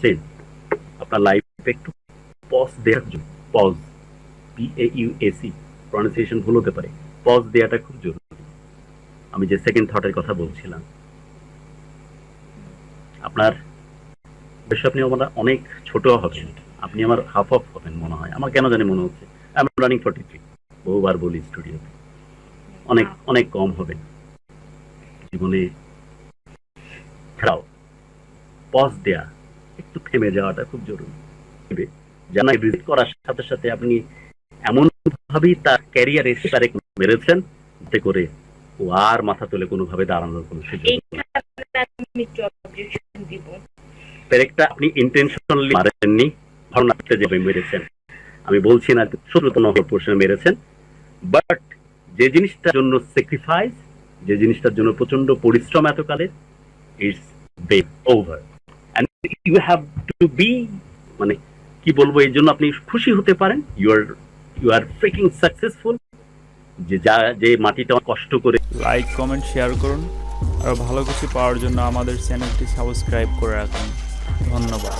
Please আপনার লাইফে একটু পজ দেওয়ার জন্য pause P A U A C pronunciation ভুল হতে পারে পজ দেওয়াটা খুব জরুরি। আমি যে সেকেন্ড থটের কথা বলছিলাম, আপনার বেশ আপনি আমার অনেক ছোট হবেন, আপনি আমার হাফ অফ হবেন মনে হয়, আমার কেন জানি মনে হচ্ছে I am running forty three বহুবার বলি স্টুডিওতে অনেক অনেক কম হবেন। জীবনে, ছাড়াও পজ দেয়া একটু থেমে যাওয়াটা খুব জরুরি। জানা ভিজিট করার সাথে সাথে আপনি এমন ভাবেই তার ক্যারিয়ার তারে মেরেছেন যাতে করে ও আর মাথা তুলে কোনোভাবে দাঁড়ানোর কোনো সুযোগ পেরেকটা আপনি ইন্টেনশনালি মারেননি যেভাবে মেরেছেন। আমি বলছি না শত্রুতন পোর্শনে মেরেছেন বাট যে জিনিসটার জন্য স্যাক্রিফাইস যে জিনিসটার জন্য প্রচণ্ড পরিশ্রম এতকালে it's way over you have to be মানে কি বলব এই জন্য আপনি খুশি হতে পারেন। You are you are freaking successful যে যা, যে মাটিটা কষ্ট করে লাইক কমেন্ট শেয়ার করুন। আর ভালো কিছু পাওয়ার জন্য আমাদের চ্যানেলটি সাবস্ক্রাইব করে রাখুন। ধন্যবাদ।